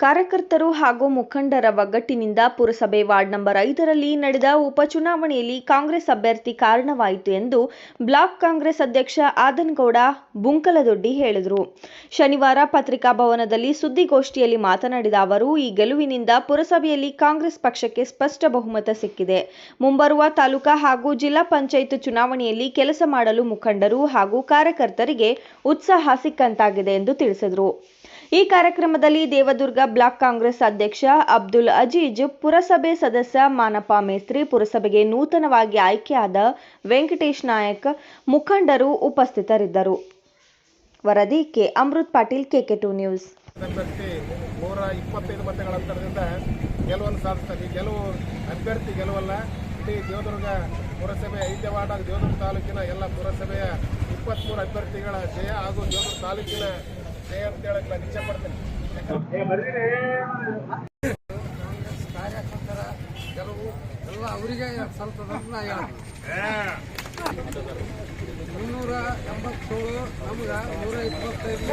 ಕಾರ್ಯಕರ್ತರು ಹಾಗೂ ಮುಖಂಡರ ಒಗ್ಗಟ್ಟಿನಿಂದ ಪುರಸಭೆ ವಾರ್ಡ್ ನಂಬರ್ ಐದರಲ್ಲಿ ನಡೆದ ಉಪಚುನಾವಣೆಯಲ್ಲಿ ಕಾಂಗ್ರೆಸ್ ಅಭ್ಯರ್ಥಿ ಕಾರಣವಾಯಿತು ಎಂದು ಬ್ಲಾಕ್ ಕಾಂಗ್ರೆಸ್ ಅಧ್ಯಕ್ಷ ಆದನಗೌಡ ಬುಂಕಲದೊಡ್ಡಿ ಹೇಳಿದರು. ಶನಿವಾರ ಪತ್ರಿಕಾ ಭವನದಲ್ಲಿ ಸುದ್ದಿಗೋಷ್ಠಿಯಲ್ಲಿ ಮಾತನಾಡಿದ ಅವರು, ಈ ಗೆಲುವಿನಿಂದ ಪುರಸಭೆಯಲ್ಲಿ ಕಾಂಗ್ರೆಸ್ ಪಕ್ಷಕ್ಕೆ ಸ್ಪಷ್ಟ ಬಹುಮತ ಸಿಕ್ಕಿದೆ. ಮುಂಬರುವ ತಾಲೂಕಾ ಹಾಗೂ ಜಿಲ್ಲಾ ಪಂಚಾಯತ್ ಚುನಾವಣೆಯಲ್ಲಿ ಕೆಲಸ ಮಾಡಲು ಮುಖಂಡರು ಹಾಗೂ ಕಾರ್ಯಕರ್ತರಿಗೆ ಉತ್ಸಾಹ ಸಿಕ್ಕಂತಾಗಿದೆ ಎಂದು ತಿಳಿಸಿದರು. ಈ ಕಾರ್ಯಕ್ರಮದಲ್ಲಿ ದೇವದುರ್ಗ ಬ್ಲಾಕ್ ಕಾಂಗ್ರೆಸ್ ಅಧ್ಯಕ್ಷ ಅಬ್ದುಲ್ ಅಜೀಜ್, ಪುರಸಭೆ ಸದಸ್ಯ ಮಾನಪ್ಪ ಮೇಸ್ತ್ರಿ, ಪುರಸಭೆಗೆ ನೂತನವಾಗಿ ಆಯ್ಕೆಯಾದ ವೆಂಕಟೇಶ್ ನಾಯಕ್ ಮುಖಂಡರು ಉಪಸ್ಥಿತರಿದ್ದರು. ವರದಿ K. Amrit Patil KK two news ನೂರ ಇಪ್ಪತ್ತೈದು ಮತಗಳ ಅಂತರದಿಂದ ಗೆಲುವನ್ನು ಸಾಧಿಸ್ತಾರೆ ಗೆಲುವು ಅಭ್ಯರ್ಥಿ ಗೆಲುವಲ್ಲ. ಇಡೀ ದೇವದುರ್ಗ ಪುರಸಭೆ ಐದನೇ ವಾರ್ಡ್ ದೇವದುರ್ಗ ತಾಲೂಕಿನ ಎಲ್ಲ ಪುರಸಭೆಯ ಇಪ್ಪತ್ತ್ಮೂರು ಅಭ್ಯರ್ಥಿಗಳ ಜಯ ಹಾಗೂ ದೇವದುರ್ಗ ತಾಲೂಕಿನ ಜಯ ಅಂತ ನಾನು ಇಚ್ಛೆ ಪಡ್ತೀನಿ. ಕಾರ್ಯಕರ್ತರ ಕೆಲವು ಎಲ್ಲ ಅವರಿಗೆ ಸ್ವಲ್ಪ ನಾ ಹೇಳ್ತೀನಿ. ಮುನ್ನೂರ ಎಂಬತ್ತೇಳು ನಮ್ಗೆ ನೂರ ಇಪ್ಪತ್ತೈದು.